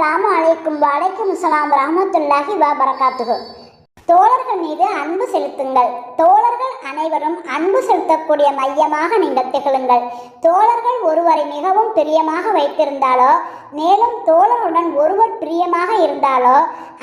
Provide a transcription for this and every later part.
அஸ்ஸலாமு அலைக்கும் வலைக்கும் அஸ்ஸலாம் ரஹமத்துல்லாஹி வ பரகாத்துஹு. தோழர்கள் மீது அன்பு செலுத்துங்கள். தோழர்கள் அனைவரும் அன்பு செலுத்தக்கூடிய மையமாக நீங்கள் திகழுங்கள். தோழர்கள் ஒருவரை மிகவும் பிரியமாக வைத்திருந்தாலோ மேலும் தோழருடன் ஒருவர் பிரியமாக இருந்தாலோ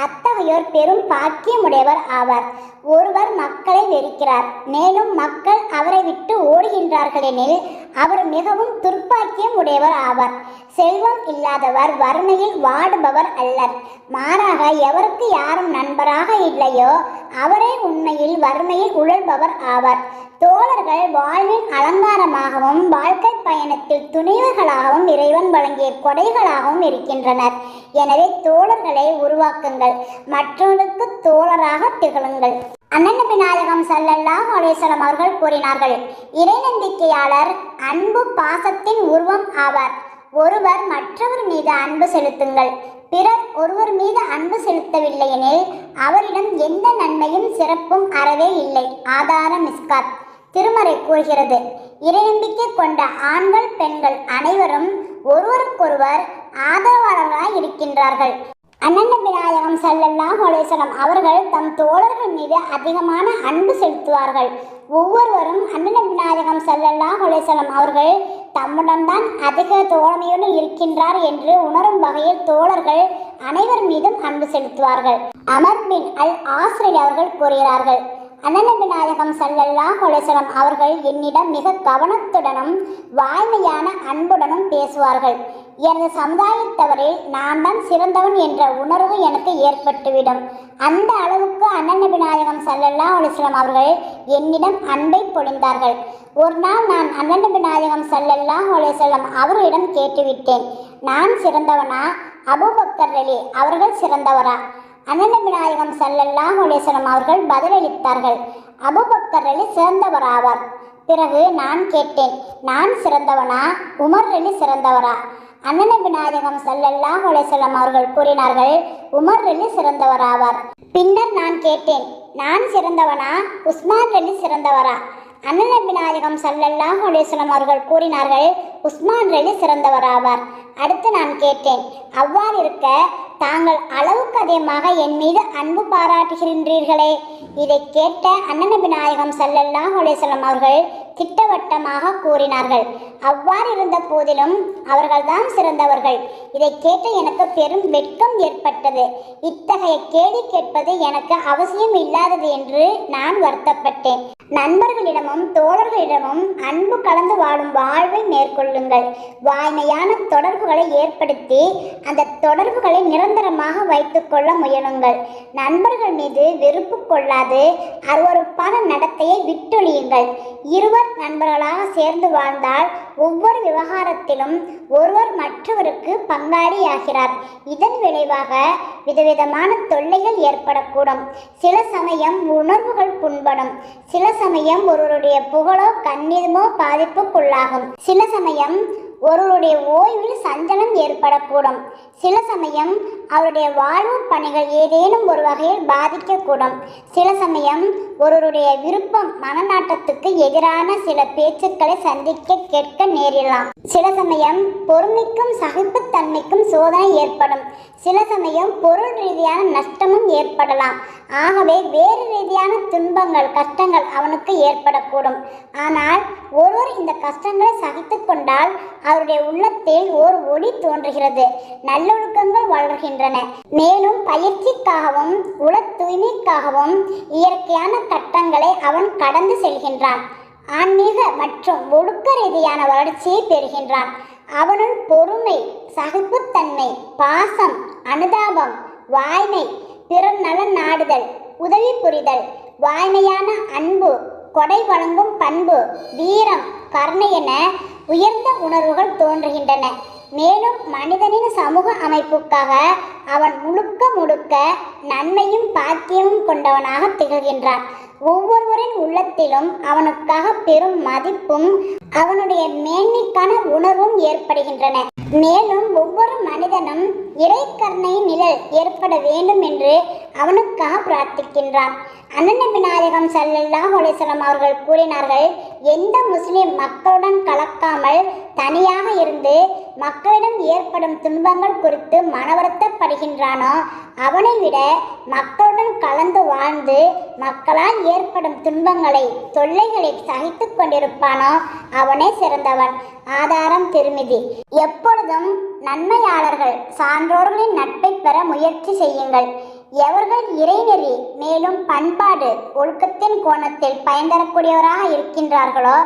அத்தகையோர் பெரும் பாக்கியமுடையவர் ஆவார். ஒருவர் மக்களை வெறுக்கிறார். மேலும் மக்கள் அவரை விட்டு ஓடுகின்றார்கள் எனில் அவர் மிகவும் துர்ப்பாக்கியம் உடையவர் ஆவார். செல்வம் இல்லாதவர் வறுமையில் வாடுபவர் அல்லர். மாறாக எவருக்கு யாரும் நண்பராக இல்லையோ அவரே உண்மையில் வறுமையில் உழல்பவர் ஆவார். தோழர்கள் வாழ்வின் அலங்காரமாகவும் வாழ்க்கை பயணத்தில் துணிவுகளாகவும் இறைவன் வழங்கிய கொடைகளாகவும் இருக்கின்றனர். எனவே தோழர்களை உருவாக்குங்கள். மற்றவர்களுக்கு தோழராக திகழுங்கள். அண்ணன் விநாயகம் நாயகம் ஸல்லல்லாஹு அவர்கள் கூறினார்கள் இறைநம்பிக்கையாளர் அன்பு பாசத்தின் உருவம் ஆவார். ஒருவர் மற்றவர் மீது அன்பு செலுத்துங்கள். பிறர் ஒருவர் மீது அன்பு செலுத்தவில்லை எனில் அவரிடம் எந்த நன்மையும் சிறப்பும் அறவே இல்லை. ஆதார மிஸ்காத். திருமறை கூறுகிறது. இறைநம்பிக்கை கொண்ட ஆண்கள் பெண்கள் அனைவரும் ஒருவருக்கொருவர் ஆதரவாளர்களாய் இருக்கின்றார்கள். அண்ணன் விநாயகம் ஸல்லல்லாஹு அவர்கள் தம் தோழர்கள் மீது அதிகமான அன்பு செலுத்துவார்கள். ஒவ்வொருவரும் அண்ணன் விநாயகம் ஸல்லல்லாஹு அவர்கள் தம்முடன் தான் அதிக தோழமையுடன் இருக்கின்றார் என்று உணரும் வகையில் தோழர்கள் அனைவர் மீதும் அன்பு செலுத்துவார்கள். அமர் பின் அல் ஆஸ்ரல் அவர்கள் கூறுகிறார்கள் அண்ணன் விநாயகம் ஸல்லல்லாஹு அவர்கள் என்னிடம் மிக கவனத்துடனும் வாய்மையான அன்புடனும் பேசுவார்கள். எனது சமுதாயத்தவரில் நான் தான் சிறந்தவன் என்ற உணர்வு எனக்கு ஏற்பட்டுவிடும். அந்த அளவுக்கு அண்ணன் விநாயகம் சல்லல்லா அலைஹி அவர்கள் என்னிடம் அன்பை பொழிந்தார்கள். ஒரு நாள் நான் அண்ணன் விநாயகம் சல்லல்லா அலைஹி அவர்களிடம் கேட்டுவிட்டேன். நான் சிறந்தவனா? அபுபக்கர் அலி அவர்கள் சிறந்தவரா? அண்ணன் விநாயகம் சல்லல்லா அலைஹி அவர்கள் பதிலளித்தார்கள். அபுபக்கர் அலி சிறந்தவராவார் பிறகு நான் கேட்டேன் நான் சிறந்தவனா? உமர் அலி சிறந்தவரா? அண்ணன் விநாயகம் ஸல்லல்லாஹு அலைஹி அவர்கள் கூறினார்கள். உமர் அலி சிறந்தவராவார். பின்னர் நான் கேட்டேன் நான் சிறந்தவனா? உஸ்மான் ரெல்லி சிறந்தவரா? அண்ணன் விநாயகம் சல்லல்லாஹ் அலைஹி அவர்கள் கூறினார்கள் உஸ்மான் அலி சிறந்தவராவார். அடுத்து நான் கேட்டேன் அவ்வாறு இருக்க தாங்கள் அளவுக்கு அதிகமாக என் மீது அன்பு பாராட்டுகின்றீர்களே. இதை கேட்ட அண்ணன் விநாயகம் சல்லல்லா அலைஹி அவர்கள் திட்டவட்டமாக கூறினார்கள். அவ்வாறு இருந்த போதிலும் அவர்கள்தான் சிறந்தவர்கள். இதை கேட்டு எனக்கு பெரும் வெட்கம் ஏற்பட்டது. இத்தகைய கேள்வி கேட்பது எனக்கு அவசியம் இல்லாதது என்று நான் வருத்தப்பட்டேன். நண்பர்களிடமும் தோழர்களிடமும் அன்பு கலந்து வாழும் வாழ்வை மேற்கொள்ளுங்கள். வாய்மையான தொடர்புகளை ஏற்படுத்தி அந்த தொடர்புகளை நிரந்தரமாக வைத்துக்கொள்ள முயலுங்கள். நண்பர்கள் மீது வெறுப்பு கொள்ளாது. அருவருப்பான நடத்தையை விட்டொழியுங்கள். இருவர் நண்பர்களாக சேர்ந்து வாழ்ந்தால் ஒவ்வொரு விவகாரத்திலும் ஒருவர் மற்றவருக்கு பங்காளியாகிறார். இதன் விளைவாக விதவிதமான தொல்லைகள் ஏற்படக்கூடும். சில சமயம் உணர்வுகள் புண்படும். சில சமயம் ஒருவருடைய புகழோ கண்ணிதமோ பாதிப்புக்குள்ளாகும். சில சமயம் ஒருவருடைய ஓய்வில் சஞ்சலம் ஏற்படக்கூடும். சில சமயம் அவருடைய வாழ்வு பணிகள் ஏதேனும் ஒரு வகையில் பாதிக்கக்கூடும். சில சமயம் ஒருவருடைய விருப்பம் மனநாட்டத்துக்கு எதிரான சில பேச்சுக்களை சந்திக்க கேட்க நேரிடலாம். சில சமயம் பொறுமைக்கும் சகிப்புத்தன்மைக்கும் சோதனை ஏற்படும். சில சமயம் பொருள் ரீதியான நஷ்டமும் ஏற்படலாம். ஆகவே வேறு ரீதியான துன்பங்கள் கஷ்டங்கள் அவனுக்கு ஏற்படக்கூடும். ஆனால் ஒருவர் இந்த கஷ்டங்களை சகித்து கொண்டால் அவருடைய உள்ளத்தில் ஓர் ஒளி தோன்றுகிறது. நல்ல நல்லொழுக்கங்கள் வளர்கின்றன மேலும் பயிற்சிக்காகவும் உள தூய்மைக்காகவும் இயற்கையான கட்டங்களை அவன் கடந்து செல்கின்றான். ஆன்மீக மற்றும் ஒழுக்க ரீதியான வளர்ச்சியை பெறுகின்றான். அவனுள் பொறுமை சகிப்புத்தன்மை பாசம் அனுதாபம் வாய்மை பிறர் நலன் நாடுதல் உதவி புரிதல் வாய்மையான அன்பு கொடை வழங்கும் பண்பு வீரம் கருணை என உயர்ந்த உணர்வுகள் தோன்றுகின்றன. மேலும் மனிதனின் சமூக அமைப்புக்காக அவன் முழுக்க முழுக்க நன்மையும் பாக்கியமும் கொண்டவனாக திகழ்கின்றான். ஒவ்வொருவரின் உள்ளத்திலும் அவனுக்காக பெரும் மதிப்பும் அவனுடைய மேன்மைக்கான உணர்வும் ஏற்படுகின்றன. மேலும் ஒவ்வொரு மனிதனும் இறைக்கருணை நிழல் ஏற்பட வேண்டும் என்று அவனுக்காக பிரார்த்திக்கின்றான். அண்ணன் விநாயகம் சல்லல்லா அலிஸ்லாம் அவர்கள் கூறினார்கள் எந்த முஸ்லிம் மக்களுடன் கலக்காமல் தனியாக இருந்து மக்களிடம் ஏற்படும் துன்பங்கள் குறித்து மனவருத்தப்படுகின்றானோ அவனை விட மக்களுடன் கலந்து வாழ்ந்து மக்களால் ஏற்படும் துன்பங்களை தொல்லைகளை சகித்து கொண்டிருப்பானோ அவனே சிறந்தவன். ஆதாரம் திருமிதி. எப்பொழுதும் நன்மையாளர்கள் சான்றோர்களின் நட்பை பெற முயற்சி செய்யுங்கள். எவர்கள் இறைநெறி மேலும் பண்பாடு ஒழுக்கத்தின் கோணத்தில் பயன் தரக்கூடியவராக இருக்கின்றார்களோ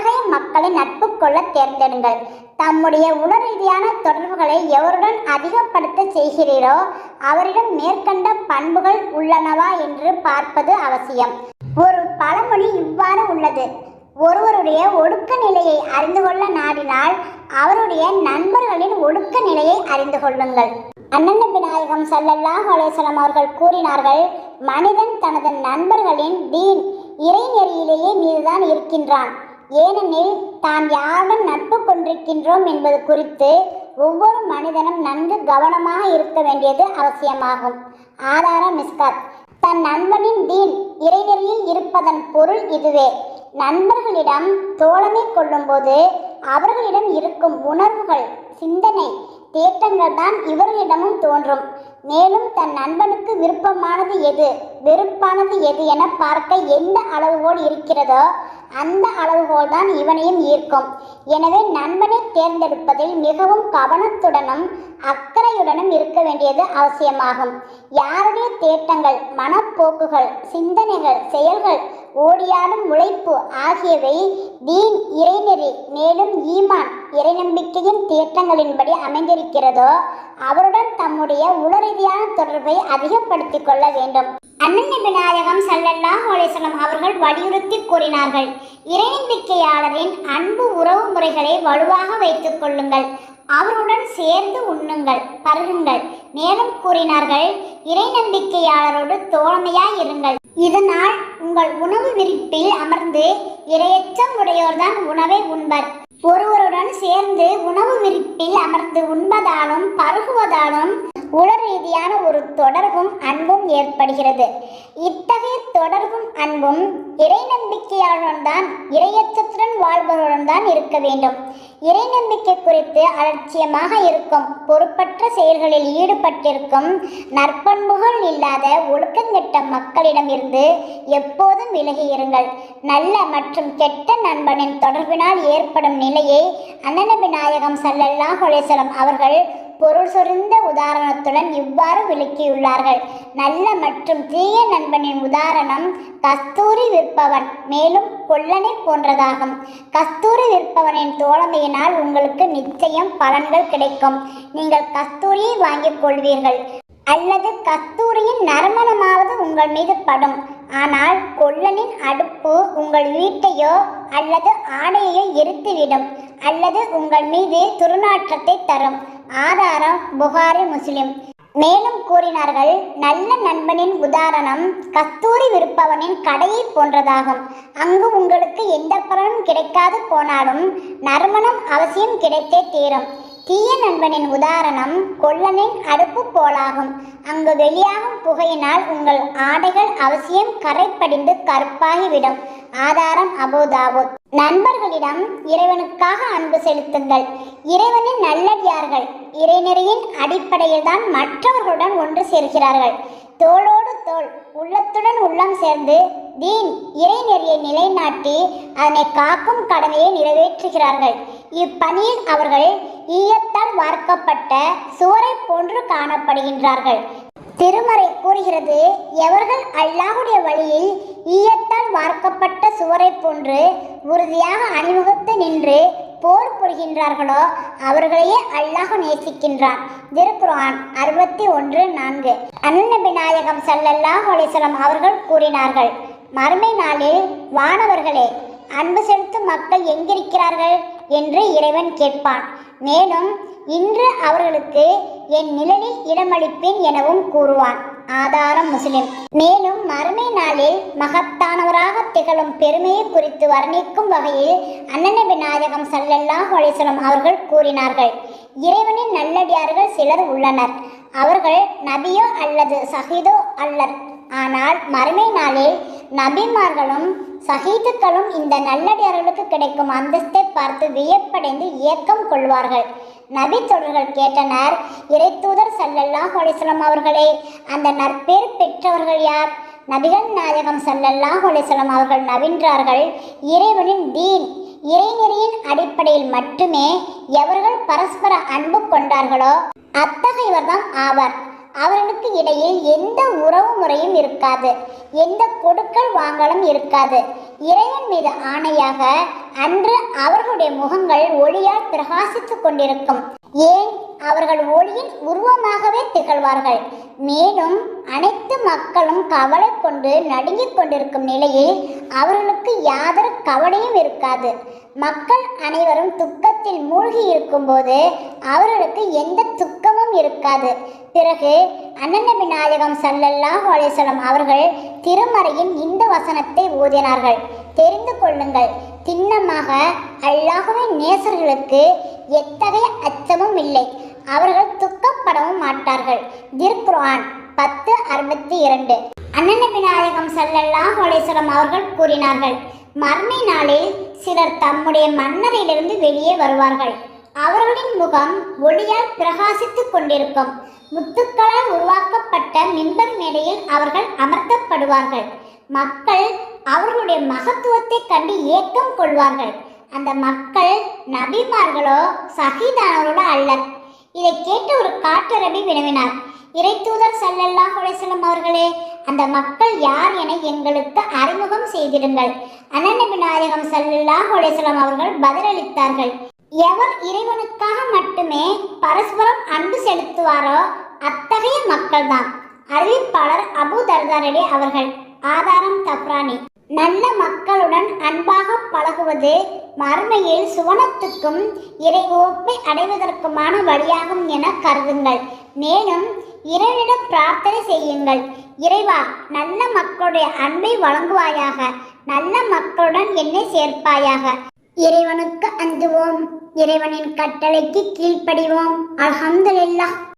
அத்தகைய மக்களை நட்பு கொள்ள தேர்ந்தெடுங்கள்? தம்முடைய உடல் ரீதியான தொடர்புகளை எவருடன் அதிகப்படுத்த செய்கிறீரோ அவரிடம் மேற்கண்ட பண்புகள் உள்ளனவா என்று பார்ப்பது அவசியம். ஒரு பழமொழி இவ்வாறு உள்ளது. ஒருவருடைய ஒடுக்க நிலையை அறிந்து கொள்ள நாடினால் அவருடைய நண்பர்களின் ஒடுக்க நிலையை அறிந்து கொள்ளுங்கள். அண்ணன் விநாயகம் சல்லல்லாஹ் அலேசலம் அவர்கள் கூறினார்கள் மனிதன் தனது நண்பர்களின் தீன் இறைநெறியிலேயே மீதுதான் இருக்கின்றான். ஏனெனில் தான் யாருடன் நட்பு கொண்டிருக்கின்றோம் என்பது குறித்து ஒவ்வொரு மனிதனும் நன்கு கவனமாக இருக்க வேண்டியது அவசியமாகும். ஆதாரம் மிஸ்காத். தன் நண்பனின் தீன் இறைவெறியில் இருப்பதன் பொருள் இதுவே. நண்பர்களிடம் தோழமை கொள்ளும்போது அவர்களிடம் இருக்கும் உணர்வுகள் சிந்தனை தேட்டங்கள் தான் இவர்களிடமும் தோன்றும். மேலும் தன் நண்பனுக்கு விருப்பமானது எது? வெறுப்பானது எது என பார்க்க எந்த அளவுகோல் இருக்கிறதோ அந்த அளவுகோல் தான் இவனையும் ஈர்க்கும். எனவே நண்பனை தேர்ந்தெடுப்பதில் மிகவும் கவனத்துடனும் அக்கறையுடனும் இருக்க வேண்டியது அவசியமாகும். யாருடைய தேட்டங்கள் மனப்போக்குகள் சிந்தனைகள் செயல்கள் ஓடியாடும் உழைப்பு ஆகியவை தீன் இறைநெறி மேலும் ஈமான் இறைநம்பிக்கையின் தேட்டங்களின்படி அமைந்திருக்கிறதோ அவருடன் தம்முடைய உளரீதியான தொடர்பை அதிகப்படுத்திக் கொள்ள வேண்டும். அண்ணன் விநாயகம் சல்லல்லாஹ் அலிஸ்லாம் அவர்கள் வலியுறுத்தி கூறினார்கள் இறைநம்பிக்கையாளரின் அன்பு உறவு முறைகளை வலுவாக வைத்துக் கொள்ளுங்கள் அவருடன் சேர்ந்து உண்ணுங்கள் பருகுங்கள். மேலும் கூறினார்கள் இறைநம்பிக்கையாளரோடு தோழமையாய் இருங்கள் இதனால் உங்கள் உணவு விரிப்பில் அமர்ந்து இரையச்சம் உடையோர்தான் உணவை உண்பர். ஒருவருடன் சேர்ந்து உணவு விரிப்பில் அமர்ந்து உண்பதாலும் பருகுவதாலும் உடல் ரீதியான ஒரு தொடர்பும் அன்பும் ஏற்படுகிறது. இத்தகைய தொடர்பும் அன்பும் இறை நம்பிக்கையாளருடன் தான் இரையச்சத்துடன் வாழ்பவருடன் தான் இருக்க வேண்டும். இறை நம்பிக்கை குறித்து அலட்சியமாக இருக்கும் பொறுப்பற்ற செயல்களில் ஈடுபட்டிருக்கும் நற்பண்புகள் இல்லாத ஒழுக்கங்கெட்ட மக்களிடமிருந்து எப்போதும் விலகி இருங்கள். நல்ல மற்றும் கெட்ட நண்பனின் தொடர்பினால் ஏற்படும் நிலையை அண்ணன விநாயகம் சல்லல்லா ஹொலேசலம் அவர்கள் பொருள் சொரிந்த உதாரணத்துடன் இவ்வாறு விளக்கியுள்ளார்கள். நல்ல மற்றும் தீய நண்பனின் உதாரணம் கஸ்தூரி விற்பவன் மேலும் கொல்லனை போன்றதாகும். கஸ்தூரி விற்பவனின் தோழமையினால் உங்களுக்கு நிச்சயம் பலன்கள் கிடைக்கும். நீங்கள் கஸ்தூரியை வாங்கிக் கொள்வீர்கள். அல்லது கஸ்தூரியின் நறுமணமாவது உங்கள் மீது படும். ஆனால் கொல்லனின் அடுப்பு உங்கள் வீட்டையோ அல்லது ஆடையையோ எரித்துவிடும் அல்லது உங்கள் மீது துர்நாற்றத்தை தரும். ஆதாரம் புகாரி முஸ்லிம். மேலும் கூறினார்கள் நல்ல நண்பனின் உதாரணம் கஸ்தூரி விற்பவனின் கடையை போன்றதாகும். அங்கு உங்களுக்கு எந்த பலனும் கிடைக்காது போனாலும் நறுமணம் அவசியம் கிடைத்தே தீரும். தீய நண்பனின் உதாரணம் கொல்லனின் அடுப்பு போலாகும் அங்கு வெளியாகும் புகையினால் உங்கள் ஆடைகள் அவசியம் கரைப்படிந்து கருப்பாகிவிடும் ஆதாரம் அபுதாபுத். நண்பர்களிடம் இறைவனுக்காக அன்பு செலுத்துங்கள். இறைவனின் நல்லடியார்கள் இறைநெறியின் அடிப்படையில் தான் மற்றவர்களுடன் ஒன்று சேர்கிறார்கள். தோளோடு தோல் உள்ளத்துடன் உள்ளம் சேர்ந்து தீன் இறைநெறியை நிலைநாட்டி அதனை காக்கும் கடமையை நிறைவேற்றுகிறார்கள். இப்பணியில் அவர்கள் ஈயத்தால் வார்க்கப்பட்ட சுவரை போன்று காணப்படுகின்றார்கள். திருமறை கூறுகிறது எவர்கள் அல்லாஹுடைய வழியில் ஈயத்தால் வார்க்கப்பட்ட சுவரை போன்று உறுதியாக அணிவகுத்து நின்று போர் புரிகின்றார்களோ அவர்களையே அல்லாஹ் நேசிக்கின்றான். திருக்குர்ஆன் அறுபத்தி ஒன்று நான்கு. அன்னபி நாயகம் சல்லல்லாஹ் அலிசலம் அவர்கள் கூறினார்கள் மறுமை நாளில் வானவர்களே அன்பு செலுத்தும் மக்கள் எங்கிருக்கிறார்கள் என்று இறைவன் கேட்பான். மேலும் இன்று அவர்களுக்கு என் நிழலில் இடமளிப்பேன் எனவும் கூறுவான். ஆதாரம் முஸ்லிம். மேலும் மறுமை நாளில் மகத்தானவராக திகழும் பெருமையை குறித்து வர்ணிக்கும் வகையில் அண்ணனபி நாயகம் சல்லல்லாஹ் அலிஸ்லம் அவர்கள் கூறினார்கள். இறைவனின் நல்லடியார்கள் சிலர் உள்ளனர். அவர்கள் நபியோ அல்லது சஹீதோ அல்லர். ஆனால் மறுமை நாளில் நபிமார்களும் சஹீதுக்களும் இந்த நல்லடியார்களுக்கு கிடைக்கும் அந்தஸ்தை பார்த்து வியப்படைந்து ஏக்கம் கொள்வார்கள். நபி தொடர்கள் கேட்டனர் இறைத்தூதர் சல்லல்லாஹ் அலிஸ்லாம் அவர்களே அந்த நற்பேர் பெற்றவர்கள் யார்? நபிகள் நாயகம் சல்லல்லாஹ் அலிஸ்லாம் அவர்கள் நவின்றார்கள் இறைவனின் தீன். இறைநெறியின் அடிப்படையில் மட்டுமே எவர்கள் பரஸ்பர அன்பு கொண்டார்களோ அத்தகையவர்தான் ஆவர். அவர்களுக்கு இடையில் எந்த உறவு முறையும் இருக்காது. எந்த கொடுக்கல் வாங்கலும் இருக்காது. இறைவன் மீது ஆணையாக அன்று அவர்களுடைய முகங்கள் ஒளியால் பிரகாசித்துக் கொண்டிருக்கும். ஏன் அவர்கள் ஒளியின் உருவமாகவே திகழ்வார்கள். மேலும் அனைத்து மக்களும் கவலை கொண்டு நடுங்கிக் கொண்டிருக்கும் நிலையில் அவர்களுக்கு யாதொரு கவலையும் இருக்காது. மக்கள் அனைவரும் துக்கத்தில் மூழ்கி இருக்கும்போது அவர்களுக்கு எந்த துக்கமும் இருக்காது. பிறகு அண்ணன் விநாயகம் சல்லல்லாஹ் அலேசலம் அவர்கள் திருமறையின் இந்த வசனத்தை ஓதினார்கள். தெரிந்து கொள்ளுங்கள் திண்ணமாக அல்லாஹுவின் நேசர்களுக்கு எத்தகைய அச்சமும் இல்லை. அவர்கள் துக்கப்படவும் மாட்டார்கள். திருக்குர்ஆன் பத்து அறுபத்தி இரண்டு. அண்ணநபி நாயகம் செல்லெல்லாம் அலைஹிஸ்ஸலாம் அவர்கள் கூறினார்கள் மர்மை நாளில் சிலர் தம்முடைய மன்னரிலிருந்து வெளியே வருவார்கள். அவர்களின் முகம் ஒளியால் பிரகாசித்துக் கொண்டிருக்கும். முத்துக்களால் உருவாக்கப்பட்ட மின்பர் மேடையில் அவர்கள் அமர்த்தப்படுவார்கள். மக்கள் அவர்களுடைய மகத்துவத்தை கண்டு ஏக்கம் கொள்வார்கள். அந்த மக்கள் நபிமார்களோ சகிதானவர்களோ அல்லர் இதை கேட்டு ஒரு காட்டரபி வினவினார். இறைத்தூதர் சல்லல்லா அலைஹிஸ்ஸலாம் அவர்களே அந்த மக்கள் யார் என எங்களுக்கு அறிமுகம் செய்திடுங்கள். அனநபி நாயகம் சல்லல்லாஹ் அலைஹிஸ்ஸலாம் அவர்கள் பதிலளித்தார்கள். எவர் இறைவனுக்காக மட்டுமே பரஸ்பரம் அன்பு செலுத்துவாரோ அத்தகைய மக்கள்தான். அறிவிப்பாளர் அபு தர்தாரடி அவர்கள் ஆதாரம் தப்ரானி. நல்ல மக்களுடன் அன்பாக பழகுவது மறுமையில் சுவனத்துக்கும் இறை ஓப்பை அடைவதற்குமான வழியாகும் என கருதுங்கள். மேலும் இறைவனிடம் பிரார்த்தனை செய்யுங்கள். இறைவா நல்ல மக்களுடைய அன்பை வழங்குவாயாக. நல்ல மக்களுடன் என்னை சேர்ப்பாயாக. இறைவனுக்கு அஞ்சுவோம். இறைவனின் கட்டளைக்கு கீழ்ப்படிவோம். அல்ஹம்துலில்லாஹ்.